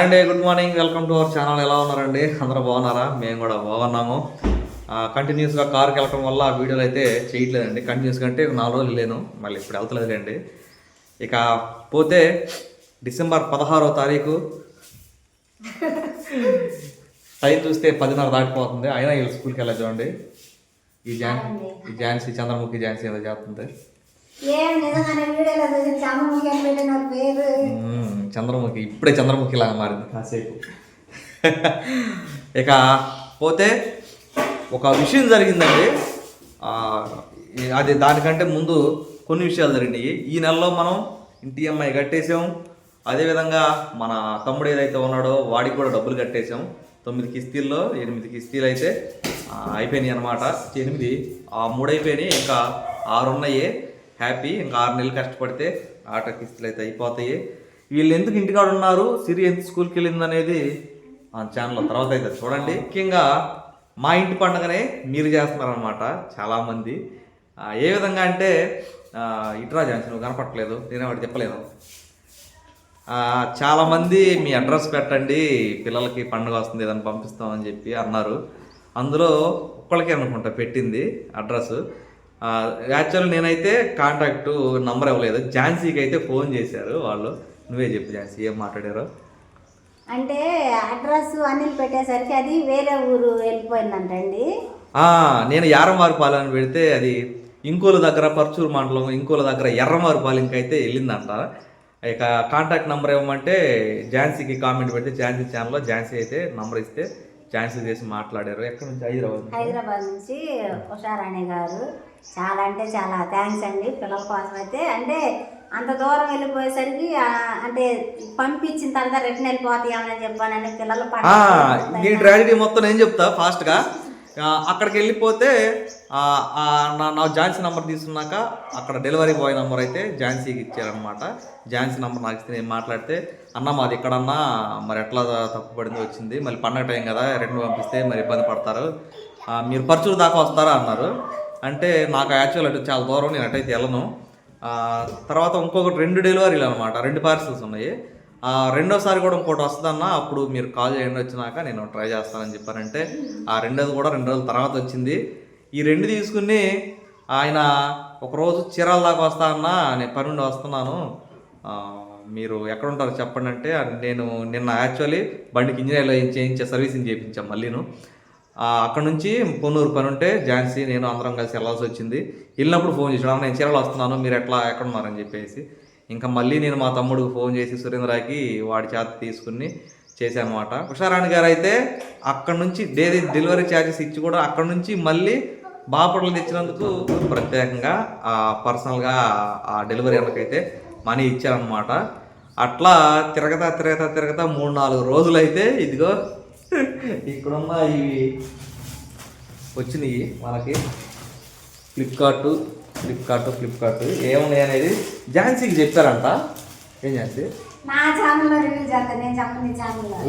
Hi అండి good morning welcome to our channel. ఎలా ఉన్నారండి? అందరూ బాగున్నారా? మేము కూడా బాగున్నాము. కంటిన్యూస్గా కార్కి వెళ్ళటం వల్ల ఆ వీడియోలు అయితే చేయట్లేదండి. కంటిన్యూస్గా అంటే నాలుగు రోజులు లేను. మళ్ళీ ఇప్పుడు వెళ్తలేదులేండి. ఇక పోతే డిసెంబర్ పదహారో తారీఖు. టైం చూస్తే పదిన్నర దాటిపోతుంది. అయినా వీళ్ళు స్కూల్కి వెళ్ళదు చూడండి. ఈ జాన్ ఈ ఝాన్సీ చంద్రముఖి ఝాన్సీ ఏదో చేస్తుంది. చంద్రముఖి ఇప్పుడే చంద్రముఖి లాగా మారింది. కాసేపు. ఇక పోతే ఒక విషయం జరిగిందండి. అది దానికంటే ముందు కొన్ని విషయాలు జరిగినాయి. ఈ నెలలో మనం ఇంటి అమ్మాయి కట్టేసాం అదేవిధంగా మన తమ్ముడు ఏదైతే ఉన్నాడో వాడికి కూడా డబ్బులు కట్టేసాం తొమ్మిది కిస్తీల్లో ఎనిమిది కిస్తీలు అయితే ఆ, అయిపోయినాయి అనమాట ఎనిమిది ఆ మూడు అయిపోయినాయి ఇంకా ఆరు ఉన్నాయి హ్యాపీ. ఇంకా ఆరు నెలలు కష్టపడితే ఆట కిస్తులు అయితే అయిపోతాయి. వీళ్ళు ఎందుకు ఇంటికాడ ఉన్నారు? సిరి ఎంత స్కూల్కి వెళ్ళింది అనేది ఆ ఛానల్లో తర్వాత అయితే చూడండి. ముఖ్యంగా మా ఇంటి పండుగనే మీరు చేస్తున్నారనమాట చాలామంది. ఏ విధంగా అంటే ఆ, ఇట్రా జాన్సీ నువ్వు కనపట్లేదు నేనే వాడు చెప్పలేదు చాలామంది మీ అడ్రస్ పెట్టండి పిల్లలకి పండుగ వస్తుంది ఏదైనా పంపిస్తామని చెప్పి అన్నారు. అందులో ఒక్కళ్ళకే అనుకుంటా పెట్టింది అడ్రస్. యాక్చువల్ నేనైతే కాంటాక్ట్ నంబర్ ఇవ్వలేదు. ఝాన్సీకి అయితే ఫోన్ చేశారు వాళ్ళు. నువ్వే చెప్పు ఝాన్సీ ఏం మాట్లాడారో? అంటే అడ్రస్ అనిల్ పెట్టేసరికి అది వేరే ఊరు వెళ్ళిపోయిందంటండి నేను యారంవారిపాలెం పెడితే అది ఇంకోల దగ్గర పర్చూరు మండలం ఇంకోల దగ్గర ఎర్రమారిపాలెంకి అయితే వెళ్ళిందంట. ఇక కాంటాక్ట్ నెంబర్ ఇవ్వమంటే ఝాన్సీకి కామెంట్ పెడితే ఝాన్సీ ఛానల్లో ఝాన్సీ అయితే నంబర్ ఇస్తే ఝాన్సీ చేసి మాట్లాడారు. ఎక్కడి నుంచి? హైదరాబాద్. హైదరాబాద్ నుంచి ఉషారాణి గారు. చాలా అంటే చాలా. థ్యాంక్స్ అండి పిల్లల కోసం అయితే. అంటే అంత దూరం వెళ్ళిపోయేసరికి అంటే పంపించిన తర్వాత రిటర్న్ వెళ్ళిపోతాయని చెప్పానని పిల్లలు నీ ట్రాజడీ మొత్తం నేను చెప్తా ఫాస్ట్గా అక్కడికి వెళ్ళిపోతే నా ఝాన్సీ నెంబర్ తీసుకున్నాక అక్కడ డెలివరీ బాయ్ నెంబర్ అయితే ఝాన్సీకి ఇచ్చారనమాట ఝాన్సీ నెంబర్ నాకు ఇస్తే నేను మాట్లాడితే అన్న మాది ఎక్కడన్నా మరి ఎట్లా తప్పు పడింది వచ్చింది. మళ్ళీ పండగ టైం కదా రెండు పంపిస్తే మరి ఇబ్బంది పడతారు. మీరు పర్చూరు దాకా వస్తారా? అన్నారు. అంటే నాకు యాక్చువల్ అటు చాలా దూరం నేను అటైతే వెళ్ళను. తర్వాత ఇంకొకటి రెండు డెలివరీలు అనమాట రెండు పార్సల్స్ ఉన్నాయి. రెండోసారి కూడా ఇంకోటి వస్తుందన్న అప్పుడు మీరు కాల్ చేయండి వచ్చినాక నేను ట్రై చేస్తానని చెప్పారంటే ఆ రెండోది కూడా రెండు రోజుల తర్వాత వచ్చింది. ఈ రెండు తీసుకుని ఆయన ఒకరోజు చీరాల దాకా వస్తా అన్నా నేను పని నుండి వస్తున్నాను. మీరు ఎక్కడ ఉంటారో చెప్పండి అంటే నేను నిన్న యాక్చువల్లీ బండికి ఇంజనీర్లో చేయించే సర్వీసింగ్ చేయించాం మళ్ళీను. అక్కడ నుంచి పొన్నూరు పని ఉంటే ఝాన్సీ నేను అందరం కలిసి వెళ్ళాల్సి వచ్చింది. వెళ్ళినప్పుడు ఫోన్ చేసాడు నేను చీరలు వస్తున్నాను. మీరు ఎట్లా ఎక్కడ ఉన్నారని చెప్పేసి. ఇంకా మళ్ళీ నేను మా తమ్ముడికి ఫోన్ చేసి సురేంద్రకి వాడి చేత తీసుకుని చేశాను అనమాట ఉషారాణి గారు అయితే అక్కడ నుంచి డైలీ డెలివరీ ఛార్జెస్ ఇచ్చి కూడా అక్కడ నుంచి మళ్ళీ బాపట్ల తెచ్చినందుకు ప్రత్యేకంగా ఆ పర్సనల్గా ఆ డెలివరీ అన్నకైతే మనీ ఇచ్చారనమాట అట్లా తిరగతా తిరగతా తిరగతా మూడు నాలుగు రోజులైతే ఇదిగో ఇక్కడున్న ఇవి వచ్చినాయి మనకి ఫ్లిప్కార్ట్ ఫ్లిప్కార్ట్ ఫ్లిప్కార్ట్ ఏమున్నాయి అనేది ఝాన్సీకి చెప్పారంట. ఏం ఝాన్సీ?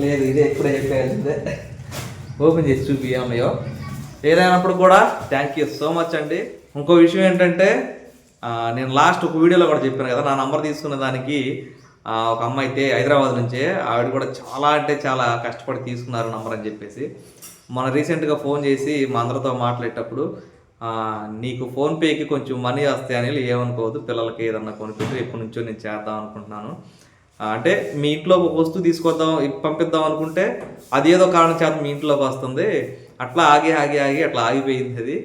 లేదు ఇదే ఇప్పుడే చెప్పేయాల్సిందే ఓపెన్ చేసి చూపి ఏమన్నాయో ఏదైనప్పుడు కూడా థ్యాంక్ యూ సో మచ్ అండి. ఇంకో విషయం ఏంటంటే నేను లాస్ట్ ఒక వీడియోలో కూడా చెప్పాను కదా నా నంబర్ తీసుకున్న దానికి ఒక అమ్మాయి అయితే హైదరాబాద్ నుంచే ఆవిడ కూడా చాలా అంటే చాలా కష్టపడి తీసుకున్నారు నంబర్ అని చెప్పేసి. మన రీసెంట్గా ఫోన్ చేసి మా అందరితో మాట్లాడేటప్పుడు నీకు ఫోన్పేకి కొంచెం మనీ వస్తాయని ఏమనుకోవద్దు పిల్లలకి ఏదన్నా కొనిపెట్టి ఎప్పటి నుంచో నేను చేద్దాం అనుకుంటున్నాను. అంటే మీ ఇంట్లో ఒక వస్తువు తీసుకొద్దాం పంపిద్దాం అనుకుంటే అది ఏదో కారణం చేత మీ ఇంట్లోకి వస్తుంది. అట్లా ఆగి ఆగి ఆగి అట్లా ఆగిపోయింది అది.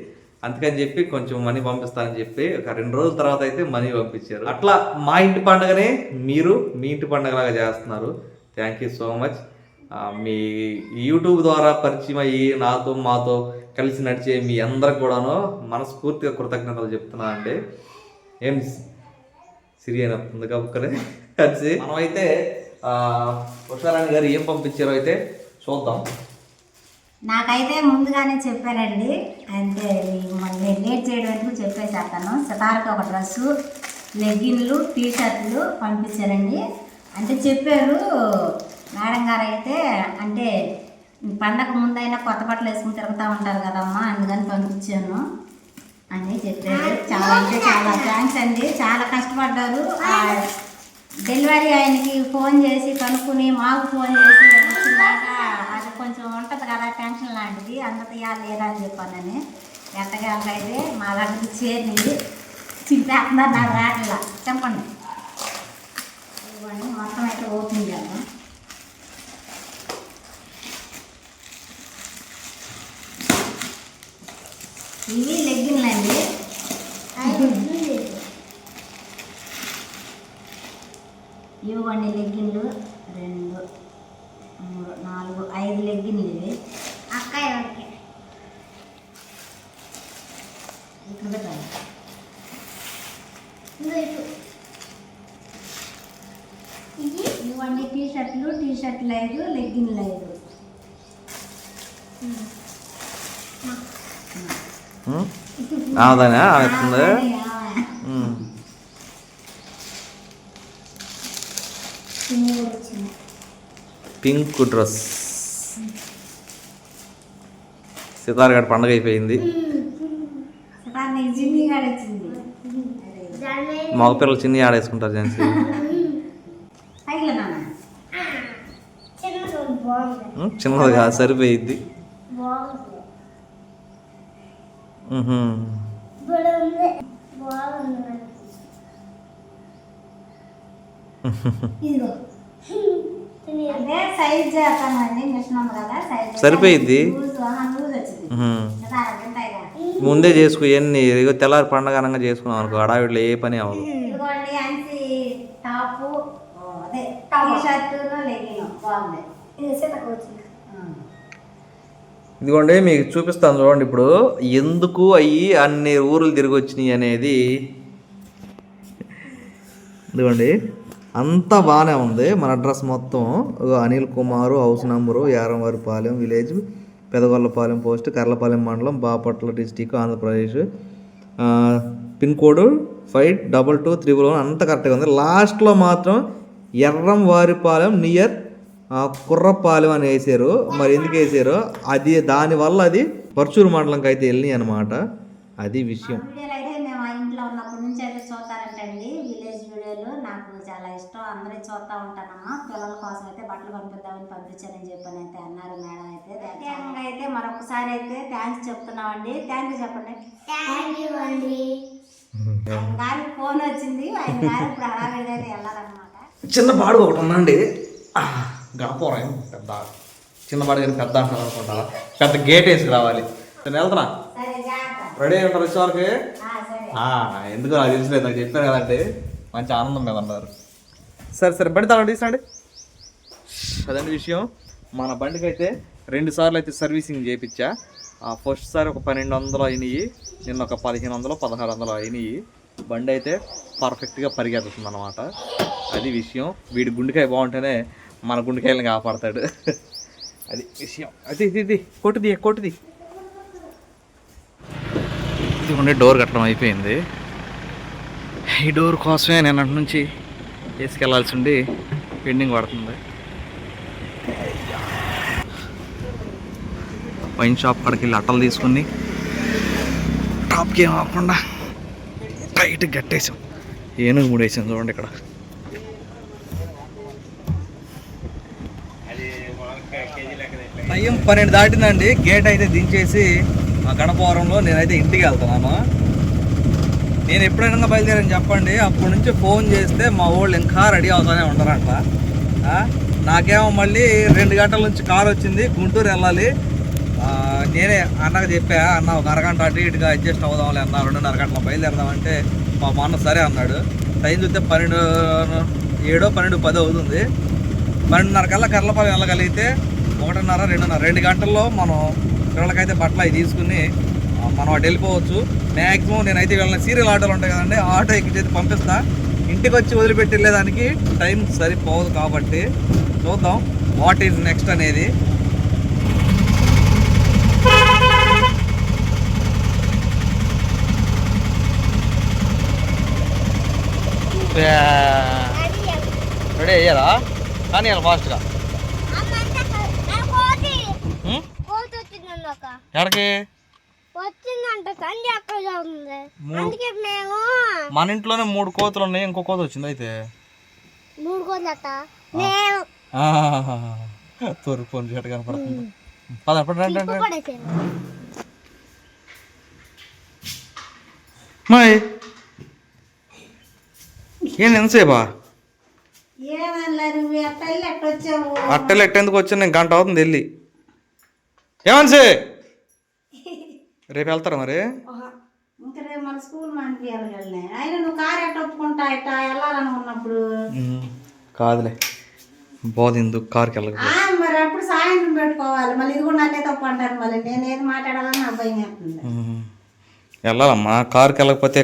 అందుకని చెప్పి కొంచెం మనీ పంపిస్తానని చెప్పి ఒక రెండు రోజుల తర్వాత అయితే మనీ పంపించారు. అట్లా మా ఇంటి పండుగనే మీరు మీ ఇంటి పండుగలాగా చేస్తున్నారు. థ్యాంక్ యూ సో మచ్ మీ యూట్యూబ్ ద్వారా పరిచయం అయ్యి నాతో మాతో కలిసి నడిచే మీ అందరికి కూడాను మనస్ఫూర్తిగా కృతజ్ఞతలు చెప్తున్నా అండి. ఏం సిరి అయినప్పుడు కబుక్కలే కలిసి. మనమైతే ఉషారాణి గారు ఏం పంపించారో అయితే చూద్దాం. నాకైతే ముందుగానే చెప్పారండి అంటే మళ్ళీ లేట్ చేయడం ఎందుకు చెప్పేసేస్తాను సితార్కి ఒక డ్రెస్సు లెగ్గిన్లు టీ షర్ట్లు పంపించారండి. అంటే చెప్పారు మేడం గారు అయితే అంటే పండగ ముందైనా కొత్త బట్టలు వేసుకుని తిరుగుతూ ఉంటారు కదమ్మా అందుకని పంపించాను అని చెప్పారు. చాలా అంటే చాలా థ్యాంక్స్ అండి. చాలా కష్టపడ్డారు. డెలివరీ ఆయనకి ఫోన్ చేసి కనుక్కుని మాకు ఫోన్ చేసి వచ్చిందాకా కొంచెం ఉంటుంది కదా టెన్షన్ లాంటిది అంత లేదా అని చెప్పానని. ఎట్టగాళ్ళకి అయితే మా లాంటిది చేరి చింపేస్తున్నారు నాకు రాట్లా. చెప్పండి. ఇవ్వండి మొత్తం అయితే ఓపెన్ చేద్దాం. ఇవి లెగ్గిన్లు అండి. ఇవ్వండి లెగ్గిన్లు. రెండు మూడు నాలుగు ఐదు లెగ్గిన్లు ఇవి అక్కాయ ఇక్కడ పెట్టాలి ఇవ్వండి టీ షర్ట్లు టీ షర్ట్లు ఐదు లెగ్గిన్లు ఐదు. ఆదానే అవుతుంది ఆ, చిన్నవి కూడా వచ్చినాయి. పింక్ డ్రెస్ సితార్ గడి పండగ అయిపోయింది. మగపిల్లలు చిన్ని ఆడేసుకుంటారు జెంట్స్ చిన్నది కాదు సరిపోయిద్ది. ఇదిగో సరిపోయిద్ది. కదా ముందే చేసుకు ఎన్ని ఇదిగో తెల్లారి పండగ అనగా చేసుకున్నాం అనుకో అడావిడిలో ఏ పని అవ్వదు. ఇదిగోండి మీకు చూపిస్తాను చూడండి ఇప్పుడు. ఎందుకు అయ్యి అన్ని ఊర్లు తిరిగి వచ్చినాయి అనేది? ఇదిగోండి. అంతా బాగానే ఉంది. మన అడ్రస్ మొత్తం Anil Kumar house number Yaramvaripalem village Pedagollapalem post Karlapalem మండలం Bapatla district Andhra Pradesh. Pin code five double two triple one. అంత కరెక్ట్గా ఉంది. లాస్ట్లో మాత్రం ఎర్రం వారిపాలెం నియర్ కుర్రపాలెం అని వేసారు. మరి ఎందుకు వేసారో? అది దానివల్ల అది పర్చూరు మండలంకి అయితే వెళ్ళినాయి అనమాట అది విషయం వీడియోలు అయితే మేము ఆ ఇంట్లో ఉన్నప్పటి నుంచి అయితే చూస్తారంటండి విలేజ్ వీడియోలు నాకు చాలా ఇష్టం అందరూ చూస్తూ ఉంటానమ్మా పిల్లల కోసం అయితే బట్టలు పంపిద్దామని పంపించానని చెప్పని అయితే అన్నారు మేడం అయితే. ప్రత్యేకంగా అయితే మరొకసారి అయితే థ్యాంక్స్ చెప్తున్నామండి. థ్యాంక్ యూ చెప్పండి. థ్యాంక్ యూ అండి. ఆయన గారికి ఫోన్ వచ్చింది. ఆయన గారు ఇప్పుడు హడావిడిగా వెళ్ళాలన్నమాట. చిన్న బాడుగు ఒకటి ఉందండి. గణపురం పెద్ద చిన్న బాడుగు కానీ పెద్ద అంటారు అనుకుంటా పెద్ద గేట్ వేసి రావాలి. నేను వెళ్తున్నా. రెడీ అయి ఉంటారు వచ్చేవారికి ఆ, సరే. ఆ, ఎందుకు నాకు తెలిసిలేదు నాకు చెప్పాను కదండి. మంచి ఆనందం మీద ఉన్నారు. సరే సరే బండి తాగండి తీసండి అదండి విషయం. మన బండికి అయితే రెండు సార్లు అయితే సర్వీసింగ్ చేయించా ఆ ఫస్ట్ సారి ఒక పన్నెండు వందలు అయినాయి నిన్న ఒక పదిహేను వందలు పదహారు వందలు అయినాయి. బండి అయితే పర్ఫెక్ట్గా పరిగెత్తుతుంది అనమాట అది విషయం. వీడి గుండెకాయ బాగుంటేనే మన గుండెకాయలను కాపాడతాడు. అది విషయం. అది ఇది ఇది కొట్టుది కొట్టుది. ఇది ఉండే డోర్ కట్టడం అయిపోయింది. ఈ డోర్ కోసమే నేను అటు నుంచి వేసుకెళ్ళాల్సి ఉండి పెండింగ్ పడుతుంది. వైన్ షాప్ కాడికి వెళ్ళి అట్టలు తీసుకుని టాప్కి ఏం అవ్వకుండా టైట్ గట్టేసాం ఏనుగు మూడేసాం చూడండి ఇక్కడ. టైం పన్నెండు దాటిందండి. గేట్ అయితే దించేసి ఆ గణపవరంలో నేనైతే ఇంటికి వెళ్తున్నాను. నేను ఎప్పుడైనా బయలుదేరని చెప్పండి. అప్పటి నుంచి ఫోన్ చేస్తే మా వాళ్ళు ఇంకా రెడీ అవుతానే ఉండరంట నాకేమో మళ్ళీ రెండు గంటల నుంచి కార్ వచ్చింది. గుంటూరు వెళ్ళాలి. నేనే అన్నకు చెప్పా అన్న ఒక అరగంట అటు ఇటుగా అడ్జస్ట్ అవుదాంలే అన్న రెండున్నర గంటల బయలుదేరదామంటే మా మా అన్న సరే అన్నాడు. టైం చూస్తే పన్నెండు ఏడో పన్నెండు పది అవుతుంది. పన్నెండున్నర కల్లా కర్లపాలెం వెళ్ళగలిగితే ఒకటిన్నర రెండున్నర రెండు గంటల్లో మనం పిల్లలకైతే బట్టలు అవి తీసుకుని మనం అటు వెళ్ళిపోవచ్చు. మ్యాక్సిమం నేనైతే వెళ్ళిన సీరియల్ ఆటోలు ఉంటాయి కదండి ఆటో ఎక్కించి పంపిస్తా. ఇంటికి వచ్చి వదిలిపెట్టి వెళ్ళేదానికి టైం సరిపోదు కాబట్టి చూద్దాం వాట్ ఈజ్ నెక్స్ట్ అనేది. రెడీ అయ్యారా? కానీ ఫాస్ట్గా ఎక్కడికి? వచ్చిందంట సంజయ్ అక్కడ ఉంది. మూడు అందుకే మేము మన ఇంట్లోనే మూడు కోతులు ఉన్నాయి ఇంకో కోత వచ్చింది అయితే? మూడు తూర్పు పొంది చెట్టు కనపడుతుంది. పద పద, రండి, రండి, ఏం ఎంతసేపా? అట్టెలు ఎట్టేందుకు వచ్చాను నేను గంట అవుతుంది వెళ్ళి. ఏమన్సే రేపు వెళ్తారా మరి ఇంకా రేపు మన స్కూల్ మానిపించాలి కదా అయినా నువ్వు కారు ఎట్ట ఒప్పుకుంటా ఎట్ట వెళ్ళాలనుకున్నప్పుడు కాదులే. బోధ ఎందుకు? కార్కి వెళ్ళక ఆ, మరి అప్పుడు సాయంత్రం పెట్టుకోవాలి. మళ్ళీ ఇది కూడా నన్నే తప్పు అంటారు మళ్ళీ. నేను ఏది మాట్లాడాలని భయం వెళ్ళాలమ్మా. కార్కి వెళ్ళకపోతే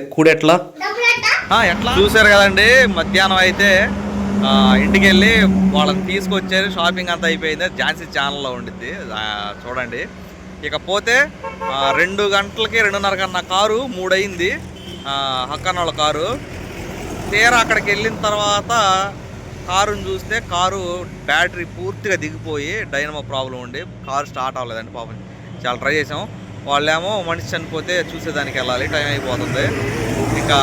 ఎట్టా? ఆ, ఎట్లా? చూసారు కదండి మధ్యాహ్నం అయితే ఆ, ఇంటికి వెళ్ళి వాళ్ళని తీసుకొచ్చారు. షాపింగ్ అంతా అయిపోయింది. ఝాన్సీ ఛానల్లో ఉండిద్ది. చూడండి. ఇకపోతే రెండు గంటలకి రెండున్నర కన్నా కారు మూడయింది. హక్కన్న వాళ్ళ కారు. తీరా అక్కడికి వెళ్ళిన తర్వాత కారుని చూస్తే కారు బ్యాటరీ పూర్తిగా దిగిపోయి డైనమో ప్రాబ్లం ఉండి కారు స్టార్ట్ అవ్వలేదండి పాపం. చాలా ట్రై చేసాం వాళ్ళేమో మనిషి చనిపోతే చూసేదానికి వెళ్ళాలి టైం అయిపోతుంది. ఇంకా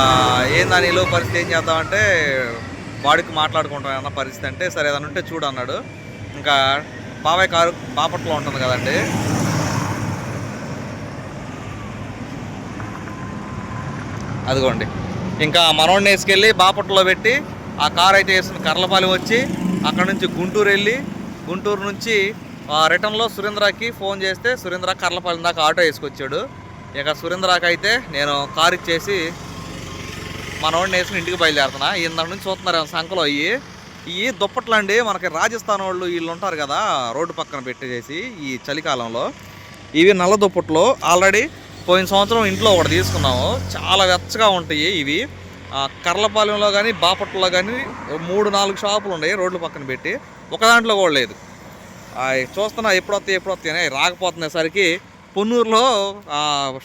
ఏందని ఈలో పరిస్థితి ఏం చేద్దామంటే వాడికి మాట్లాడుకుంటాం అన్న పరిస్థితి అంటే సరే ఏదైనా ఉంటే చూడు అన్నాడు. ఇంకా బాబాయ్ కారు బాపట్లో ఉంటుంది కదండి. అదిగోండి. ఇంకా మనోడిని వేసుకెళ్ళి బాపట్లో పెట్టి ఆ కార్ అయితే వేసుకుని కర్లపాలెం వచ్చి అక్కడ నుంచి గుంటూరు వెళ్ళి గుంటూరు నుంచి ఆ రిటర్న్లో సురేంద్రకి ఫోన్ చేస్తే సురేంద్ర కర్లపాలెం దాకా ఆటో వేసుకొచ్చాడు. ఇక సురేంద్రకి అయితే నేను కార్ ఇచ్చేసి మనోడిని వేసుకుని ఇంటికి బయలుదేరుతున్నా. ఈయన నుంచి చూస్తున్నారు సంఖలో? అయ్యి ఈ దుప్పట్లు అండి మనకి రాజస్థాన్ వాళ్ళు వీళ్ళు ఉంటారు కదా రోడ్డు పక్కన పెట్టేసి ఈ చలికాలంలో. ఇవి నల్ల దుప్పట్లు. ఆల్రెడీ పోయిన సంవత్సరం ఇంట్లో ఒకటి తీసుకున్నాము. చాలా వెచ్చగా ఉంటాయి ఇవి. ఆ, కర్లపాలెంలో కానీ బాపట్లలో కానీ మూడు నాలుగు షాపులు ఉన్నాయి రోడ్ల పక్కన పెట్టి. ఒక దాంట్లో కూడా లేదు. ఆ, చూస్తున్నా ఎప్పుడు వస్తాయి ఎప్పుడు వస్తాయని అని. రాకపోతున్నసరికి పొన్నూరులో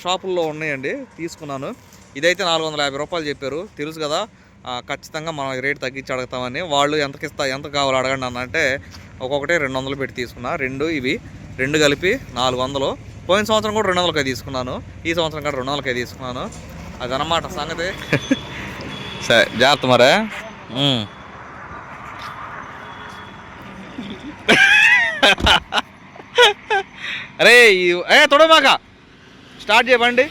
షాపుల్లో ఉన్నాయండి. తీసుకున్నాను. ఇదైతే నాలుగు వందల యాభై రూపాయలు చెప్పారు. తెలుసు కదా ఖచ్చితంగా మనం రేట్ తగ్గించి అడుగుతామని. వాళ్ళు ఎంతకి ఇస్తా ఎంత కావాలో అడగండి అన్నంటే ఒక్కొక్కటి రెండు వందలు పెట్టి తీసుకున్నా. రెండు ఇవి. రెండు కలిపి నాలుగు వందలు పోయిన సంవత్సరం కూడా రెండు వందలకే తీసుకున్నాను. ఈ సంవత్సరం కూడా రెండు వందలకే తీసుకున్నాను. అదనమాట సంగతి. సరే జాగ్రత్త మరే. అరే ఈ- ఏ తొడమాక స్టార్ట్ చేయబండి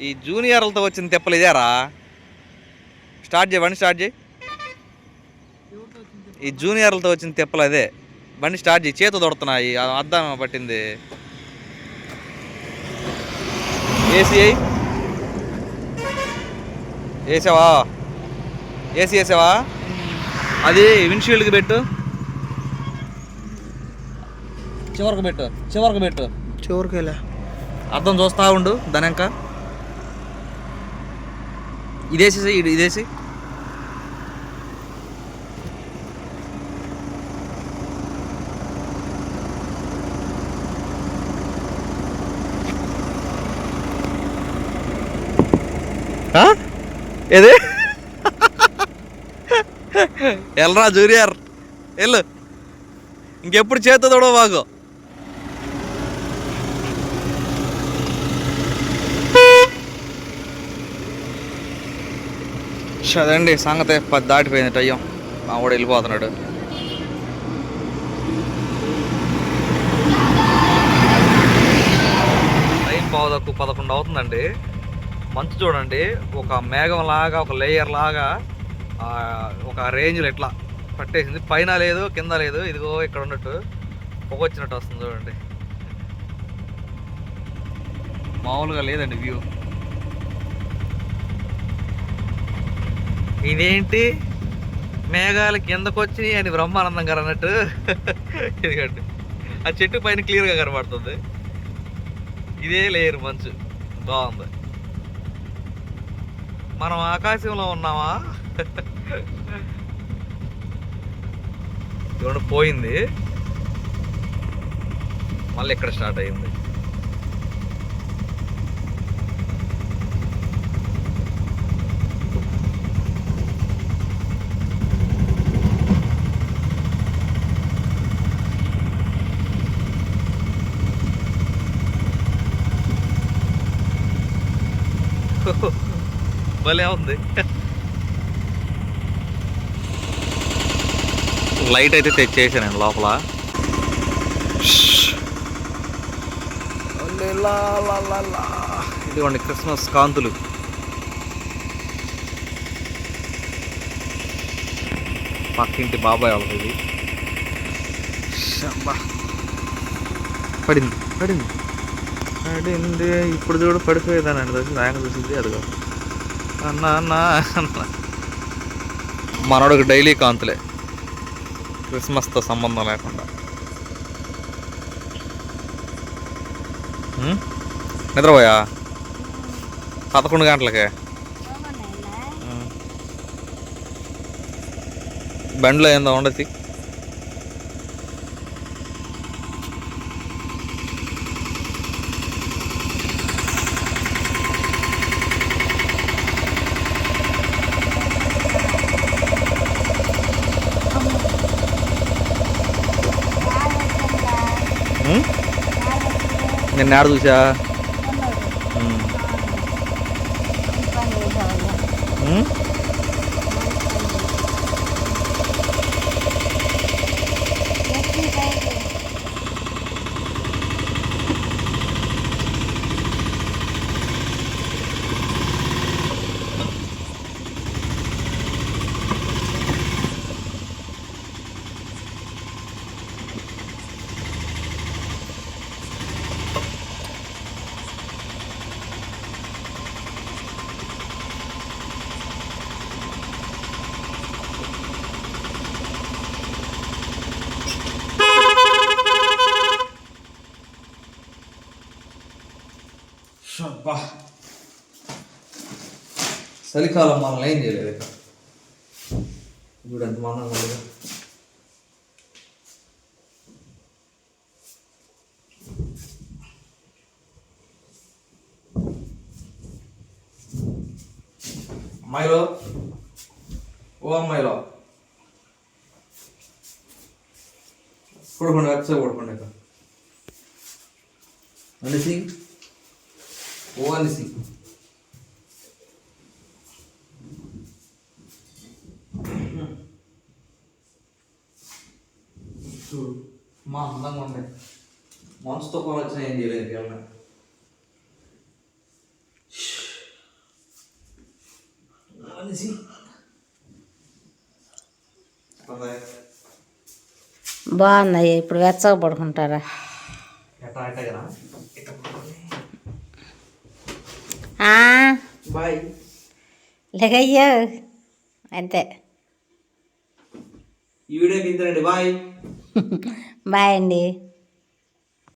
ఈ జూనియర్లతో వచ్చిన తెప్పలు ఇదేరా? స్టార్ట్ చేయబండి స్టార్ట్ చేయి. ఈ జూనియర్లతో వచ్చిన తెప్పలు అదే. బండి స్టార్ట్ చేయి చేతి దొడుతున్నాయి అద్దం పట్టింది. ఏసీ వేసావా ఏసీ వేసావా అది విండ్షీల్డ్కి పెట్టు. చివరికి పెట్టు చివరికి పెట్టు. చివరికి వెళ్ళా అర్థం చూస్తా ఉండు దానింక ఇదేసి ఇది ఇదేసి. ఏది? ఎల్రా జూనియర్. వెళ్ళు. ఇంకెప్పుడు చేత తోడో బాగో. అదండి సంగతి పది దాటిపోయింది టయ్యం. మా వాడు వెళ్ళిపోతున్నాడు. టైం పావుదక్కు పదకొండు అవుతుందండి. మంచు చూడండి ఒక మేఘం లాగా ఒక లేయర్ లాగా ఒక రేంజ్లో ఇట్లా పట్టేసింది. పైన లేదు కింద లేదు ఇదిగో ఇక్కడ ఉన్నట్టు పొగ వచ్చినట్టు వస్తుంది చూడండి. మామూలుగా లేదండి వ్యూ ఇదేంటి? మేఘాలు కిందకు వచ్చినాయి అని బ్రహ్మానందం గారు అన్నట్టు. ఇదిగండి. ఆ చెట్టు పైన క్లియర్గా కనబడుతుంది. ఇదే లేయర్ మంచు. బాగుంది. మనం ఆకాశంలో ఉన్నామా? చూడండి పోయింది. మళ్ళీ ఇక్కడ స్టార్ట్ అయింది భలే ఉంది. లైట్ అయితే తెచ్చేసాను లోపల. ఇదిగోండి క్రిస్మస్ కాంతులు. పక్కింటి బాబాయ్ వాళ్ళది ఇది. పడింది పడింది. పడింది. ఇప్పుడు చూడు పడిపోయేదానండి చూసి ఆయన చూసింది అదిగో అన్న అన్న అన్న. మనోడికి డైలీ కాంతులే. క్రిస్మస్తో సంబంధం లేకుండా? నిద్రపోయా? పదకొండు గంటలకే. బండిలో ఏందో ఉండదు నిన్న ఆడ చలికాలం మనల్ని ఏం చేయలేదు ఇక ఇప్పుడు ఎంత మనం అమ్మాయిలో ఓ అమ్మాయిలో కొడుకుండా వచ్చా కొడుకుండా ఇక అనేసి ఓ చూడు. మా అందంగా ఉండే మనసుతో కూడా వచ్చిన ఏం చేయలేదు అనేసి బాగున్నాయి. ఇప్పుడు వెచ్చగా పడుకుంటారా? లేకయ్యో అంతే. ఈ వీడియోకి ఇంతేనండి బాయ్. బాయ్ అండి.